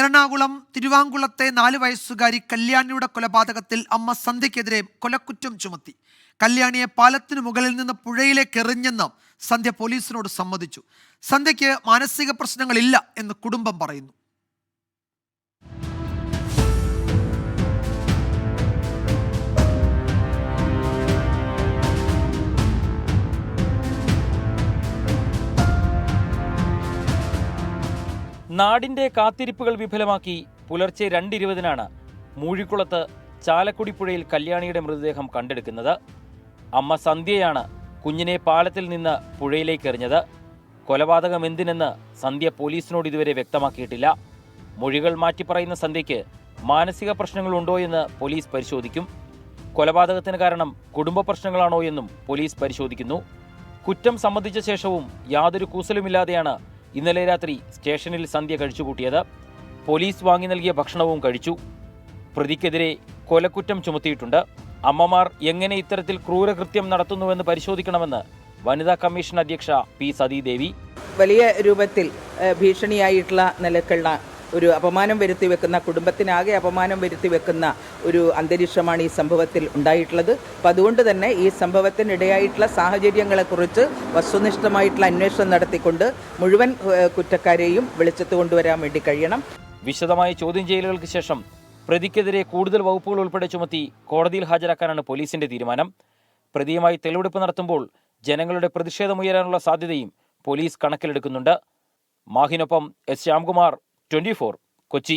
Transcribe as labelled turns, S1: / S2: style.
S1: എറണാകുളം തിരുവാങ്കുളത്തെ നാല് വയസ്സുകാരി കല്യാണിയുടെ കൊലപാതകത്തിൽ അമ്മ സന്ധ്യക്കെതിരെ കൊലക്കുറ്റം ചുമത്തി. കല്യാണിയെ പാലത്തിനു മുകളിൽ നിന്ന് പുഴയിലേക്ക് എറിഞ്ഞെന്ന് സന്ധ്യ പോലീസിനോട് സമ്മതിച്ചു. സന്ധ്യയ്ക്ക് മാനസിക പ്രശ്നങ്ങളില്ല എന്ന് കുടുംബം പറയുന്നു.
S2: നാടിന്റെ കാത്തിരിപ്പുകൾ വിഫലമാക്കി പുലർച്ചെ രണ്ടിരുപതിനാണ് മൂഴിക്കുളത്ത് ചാലക്കുടി പുഴയിൽ കല്യാണിയുടെ മൃതദേഹം കണ്ടെടുക്കുന്നത്. അമ്മ സന്ധ്യയാണ് കുഞ്ഞിനെ പാലത്തിൽ നിന്ന് പുഴയിലേക്ക് എറിഞ്ഞത്. കൊലപാതകം എന്തിനെന്ന് സന്ധ്യ പോലീസിനോട് ഇതുവരെ വ്യക്തമാക്കിയിട്ടില്ല. മൊഴികൾ മാറ്റിപ്പറയുന്ന സന്ധ്യയ്ക്ക് മാനസിക പ്രശ്നങ്ങളുണ്ടോ എന്ന് പോലീസ് പരിശോധിക്കും. കൊലപാതകത്തിന് കാരണം കുടുംബ പ്രശ്നങ്ങളാണോ എന്നും പോലീസ് പരിശോധിക്കുന്നു. കുറ്റം സംബന്ധിച്ച ശേഷവും യാതൊരു കൂസലുമില്ലാതെയാണ് ഇന്നലെ രാത്രി സ്റ്റേഷനിൽ സന്ധ്യ കഴിച്ചുകൂട്ടിയത് പോലീസ് വാങ്ങി നൽകിയ ഭക്ഷണവും കഴിച്ചു. പ്രതിക്കെതിരെ കൊലക്കുറ്റം ചുമത്തിയിട്ടുണ്ട്. അമ്മമാർ എങ്ങനെ ഇത്തരത്തിൽ ക്രൂരകൃത്യം നടത്തുന്നുവെന്ന് പരിശോധിക്കണമെന്ന് വനിതാ കമ്മീഷൻ അധ്യക്ഷ പി സതീദേവി.
S3: വലിയ രൂപത്തിൽ ഭീഷണിയായിട്ടുള്ള നിലക്കുള്ള ഒരു അപമാനം വരുത്തി വെക്കുന്ന കുടുംബത്തിനാകെ അപമാനം വരുത്തി വെക്കുന്ന ഒരു അന്തരീക്ഷമാണ് ഈ സംഭവത്തിൽ ഉണ്ടായിട്ടുള്ളത്. അപ്പം അതുകൊണ്ട് തന്നെ ഈ സംഭവത്തിനിടയായിട്ടുള്ള സാഹചര്യങ്ങളെക്കുറിച്ച് വസ്തുനിഷ്ഠമായിട്ടുള്ള അന്വേഷണം നടത്തിക്കൊണ്ട് മുഴുവൻ കുറ്റക്കാരെയും വെളിച്ചത്ത് കൊണ്ടുവരാൻ വേണ്ടി കഴിയണം.
S2: വിശദമായ ചോദ്യം ചെയ്യലുകൾക്ക് ശേഷം പ്രതിക്കെതിരെ കൂടുതൽ വകുപ്പുകൾ ഉൾപ്പെടെ ചുമത്തി കോടതിയിൽ ഹാജരാക്കാനാണ് പോലീസിന്റെ തീരുമാനം. പ്രതിയുമായി തെളിവെടുപ്പ് നടത്തുമ്പോൾ ജനങ്ങളുടെ പ്രതിഷേധമുയരാനുള്ള സാധ്യതയും പോലീസ് കണക്കിലെടുക്കുന്നുണ്ട്. മാഹിനൊപ്പം എസ് ശ്യാംകുമാർ ട്വന്റി കൊച്ചി.